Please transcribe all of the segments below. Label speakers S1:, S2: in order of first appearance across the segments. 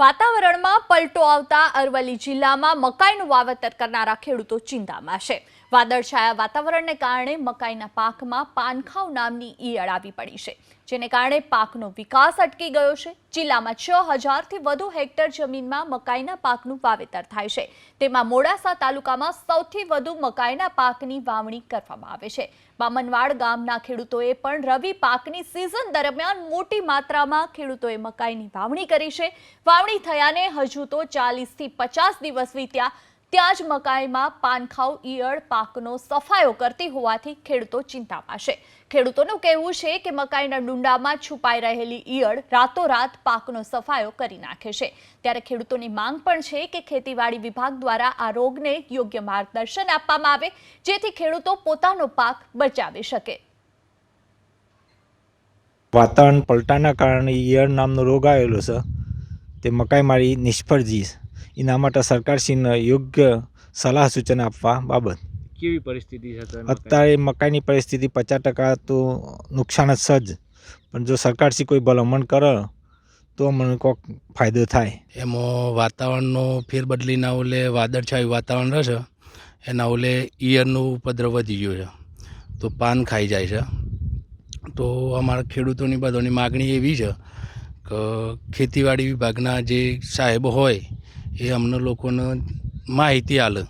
S1: વાતાવરણમાં પલટો આવતા અરવલ્લી જિલ્લામાં મકાઈનું વાવેતર કરનારા ખેડૂતો ચિંતામાં છે. વાદળછાયા વાતાવરણને કારણે મકાઈના પાકમાં પાનખાવ નામની ઈયળ આવી પડી છે, જેને કારણે પાકનો વિકાસ અટકી ગયો છે. જિલ્લામાં છ હજારથી વધુ હેક્ટર જમીનમાં મકાઈના પાકનું વાવેતર થાય છે. તેમાં મોડાસા તાલુકામાં સૌથી વધુ મકાઈના પાકની વાવણી કરવામાં આવે છે. બામનવાડ ગામના ખેડૂતોએ પણ રવિ પાકની સિઝન દરમિયાન મોટી માત્રામાં ખેડૂતોએ મકાઈની વાવણી કરી છે. વાવણી થયાને હજુ તો ચાલીસથી પચાસ દિવસ વીત્યા ત્યાં જ મકાઈમાં પાનખાવ, ઈયળ, પાકનો સફાયો કરતી હોવાથી ખેડૂતો ચિંતામાં છે. ખેડૂતોનું કહેવું છે કે મકાઈના ડુંડામાં છુપાઈ રહેલી ઈયળ રાતોરાત પાકનો સફાયો કરી નાખે છે. ત્યારે ખેડૂતોની માંગ પણ છે કે ખેતીવાડી વિભાગ દ્વારા આ રોગને યોગ્ય માર્ગદર્શન આપવામાં આવે, જેથી ખેડૂતો પોતાનો પાક બચાવી શકે.
S2: વાતાવરણ પલટાના કારણે ઈયળ નામનો રોગ આવેલો છે. તે મકાઈ મારી નિષ્ફળ જઈશ. એના માટે સરકારશ્રીને યોગ્ય સલાહ સૂચન આપવા બાબત.
S3: કેવી પરિસ્થિતિ છે અત્યારે મકાઈની?
S2: પરિસ્થિતિ પચાસ ટકા તો નુકસાન જ સજ પણ જો સરકારશ્રી કોઈ ભલામણ કરે તો મને કોઈક ફાયદો થાય.
S4: એમાં વાતાવરણનો ફેરબદલીના ઓલે વાદળછાયું વાતાવરણ રહેશે એના ઓલે ઈયરનું ઉપદ્રવ વધી ગયો છે તો પાન ખાઈ જાય છે. તો અમારા ખેડૂતોની બધાની માગણી એવી છે કે ખેતીવાડી વિભાગના જે સાહેબ હોય એ અમને લોકોને માહિતી આલે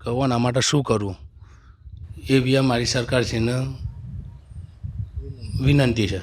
S4: કે ઓના માટે શું કરવું એવી અમારી સરકારશ્રીને વિનંતી છે.